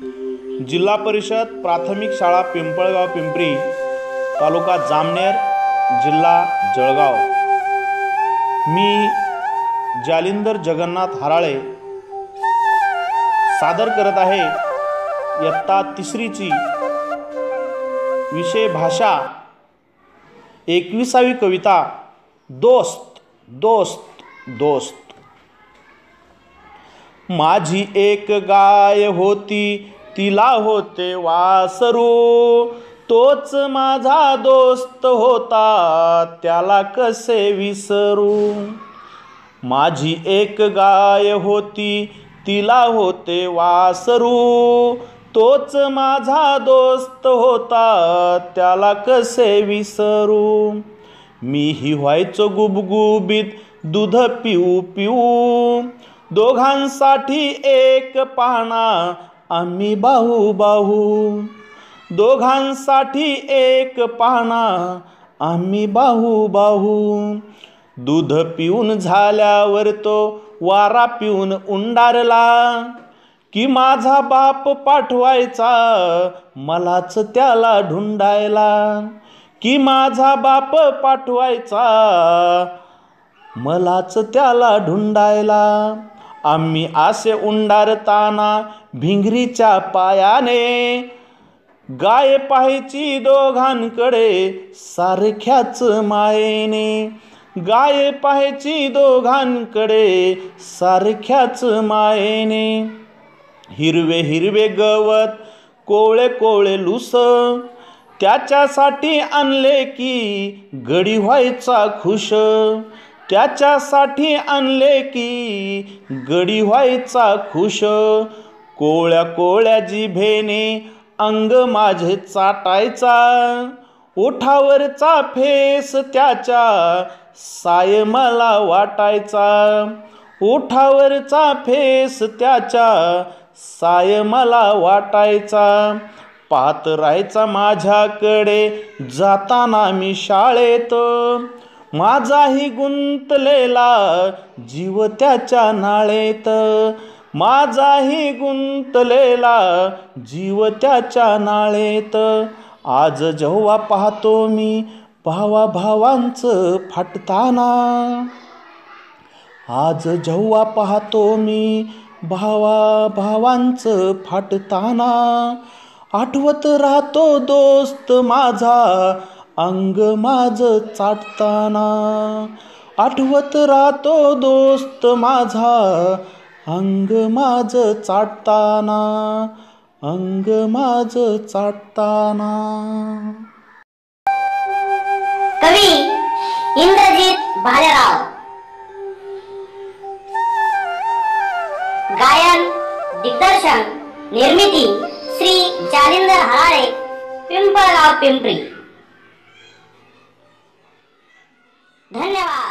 जिल्हा परिषद प्राथमिक शाळा पिंपळगाव पिंपरी तालुका जामनेर जिल्हा जळगाव. मी जालिंदर जगन्नाथ हराळे सादर करत आहे इयत्ता तिसरीची विषय भाषा एकविसावी कविता दोस्त दोस्त दोस्त. माझी एक गाय होती तिला होते वासरू. तोच माझा दोस्त होता त्याला कसे विसरू? माझी एक गाय होती तिला होते वासरू. तोच माझा दोस्त होता त्याला कसे विसरू? मीही व्हायचो गुबगुबीत दूध पिऊ पिऊ. दोघांसाठी एक पाना आम्ही बाहू बाहू दोघांसाठी एक पाना आम्ही बाहू बाहू दूध पिऊन झाल्यावर तो वारा पिऊन उंडारला की माझा बाप पाठवायचा मलाच त्याला ढुंडायला की माझा बाप पाठवायचा मलाच त्याला ढुंडायला आम्ही असे उंडारताना भिंगरीच्या पायाने गाय पाहायची दोघांकडे सारख्याच मायेने. गाय पाहायची दोघांकडे सारख्याच मायेने. हिरवे हिरवे गवत कोवळे कोवळे लुस त्याच्यासाठी आणले की गडी व्हायचा खुश. त्याच्यासाठी आणले की गडी व्हायचा खुश. कोळ्या कोळ्या जिभेने अंग माझे चाटायचा. ओठावरचा फेस त्याच्या साय मला वाटायचा. ओठावरचा फेस त्याच्या साय मला वाटायचा. पातरायचा राहायचा माझ्याकडे जाताना मी शाळेत. माझाही गुंतलेला जीव त्याच्या नाळेत. माझाही गुंतलेला जीव त्याच्या नाळेत. आज जेव्हा पाहतो मी भावा भावांचं फाटताना आज जेव्हा पाहतो मी भावा भावांचं फाटताना आठवत राहतो दोस्त माझा अंग माझ चाटताना. आठवत राहतो दोस्त माझा अंग माझ चाटताना. अंग माझ चाटताना. कवी इंद्रजित भालेराव. गायन दिग्दर्शन निर्मिती श्री जालिंदर हराळे पिंपळगाव पिंपरी. धन्यवाद